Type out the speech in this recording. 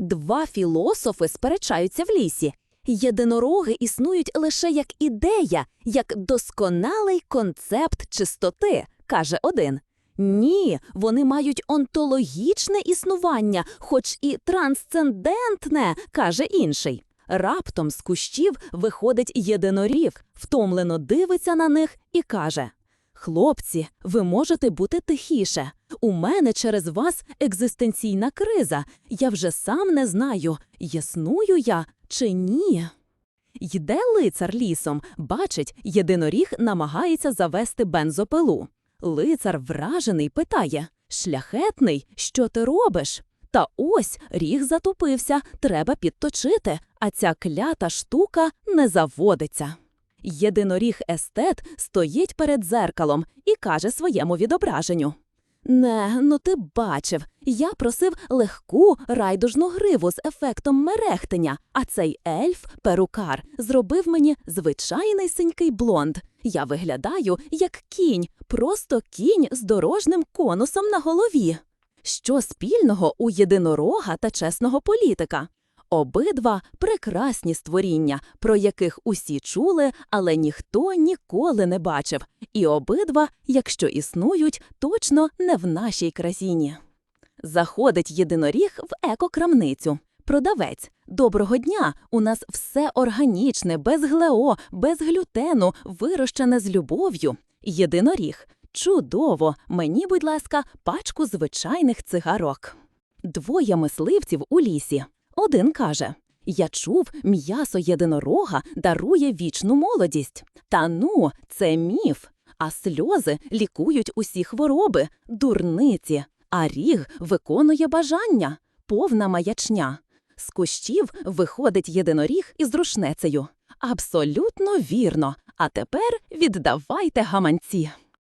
Два філософи сперечаються в лісі. Єдинороги існують лише як ідея, як досконалий концепт чистоти, каже один. Ні, вони мають онтологічне існування, хоч і трансцендентне, каже інший. Раптом з кущів виходить єдиноріг, втомлено дивиться на них і каже: Хлопці, ви можете бути тихіше. У мене через вас екзистенційна криза. Я вже сам не знаю, ясную я чи ні. Йде лицар лісом, бачить, єдиноріг намагається завести бензопилу. Лицар вражений питає Шляхетний, що ти робиш? Та ось ріг затопився, треба підточити, а ця клята штука не заводиться. Єдиноріг естет стоїть перед дзеркалом і каже своєму відображенню. Не, ну ти бачив, я просив легку райдужну гриву з ефектом мерехтення, а цей ельф, перукар, зробив мені звичайний синький блонд. Я виглядаю як кінь, просто кінь з дорожним конусом на голові. Що спільного у єдинорога та чесного політика? Обидва прекрасні створіння, про яких усі чули, але ніхто ніколи не бачив. І обидва, якщо існують, точно не в нашій красіні. Заходить єдиноріг в екокрамницю. Продавець. Доброго дня! У нас все органічне, без глео, без глютену, вирощене з любов'ю. Єдиноріг. Чудово! Мені, будь ласка, пачку звичайних цигарок. Двоє мисливців у лісі. Один каже: Я чув, м'ясо єдинорога дарує вічну молодість. Та ну, це міф. А сльози лікують усі хвороби, дурниці, а ріг виконує бажання, повна маячня. З кущів виходить єдиноріг із рушнецею. Абсолютно вірно. А тепер віддавайте гаманці.